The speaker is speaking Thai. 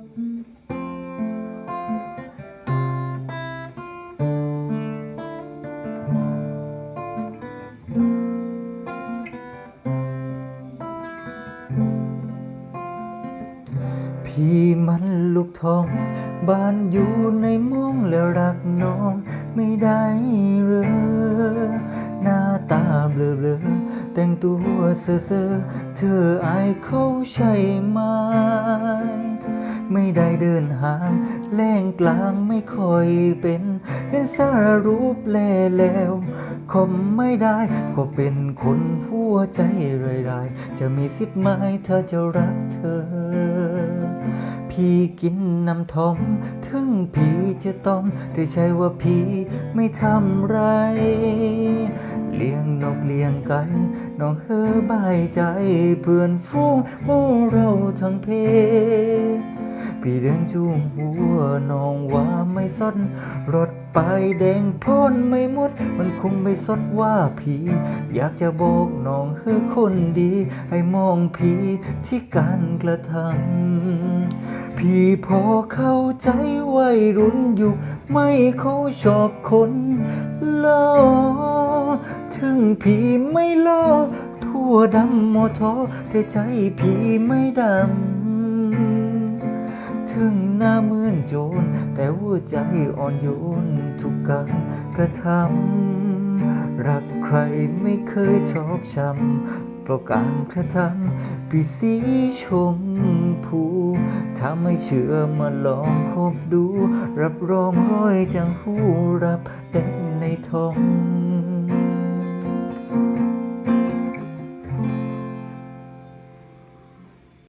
พี่มันลูกทอง บ้านอยู่ในเมองแล้วรักน้องไม่ได้เหรือหน้าตาเบลอเบลอแต่งตัวเซ่อเซอเธออายเขาใช่ไหม ไม่ได้เดินห่างแล่งกลางไม่ค่อยเป็นเห็นสารรูปแล่แล้วคมไม่ได้ก็เป็นคนหัวใจรายๆจะมีสิทธิ์ไหมถ้าจะรักเธอ พี่กินน้ำทอม ถึงพี่จะต้มแต่ใช่ว่าพี่ไม่ทำไรเลี้ยงนกเลี้ยงไก่น้องเฮอบายใจเพื่อนฟูงหมู่เราทั้งเพ พี่เดินจูงหัวน้องว่าไม่สดรถไปแดงพ้นไม่หมด มันคงไม่สดว่าพี่อยากจะบอกน้องเฮอคนดี ให้มองพี่ที่การกระทำพี่พอเข้าใจวัยรุ่นอยู่ ไม่เขาชอบคนล้อถึงพี่ไม่ล้อทั่วดำโมทอแต่ใจพี่ไม่ดำึงหน้าเหมือนโจร แต่หัวใจอ่อนโยนทุกการกระทำ รักใครไม่เคยชอบช้ำเพราะการกระทำปีสีชมพูถ้าไม่เชื่อมาลองคบดู รับรองร้อยจังหูรับแต่ในท้อง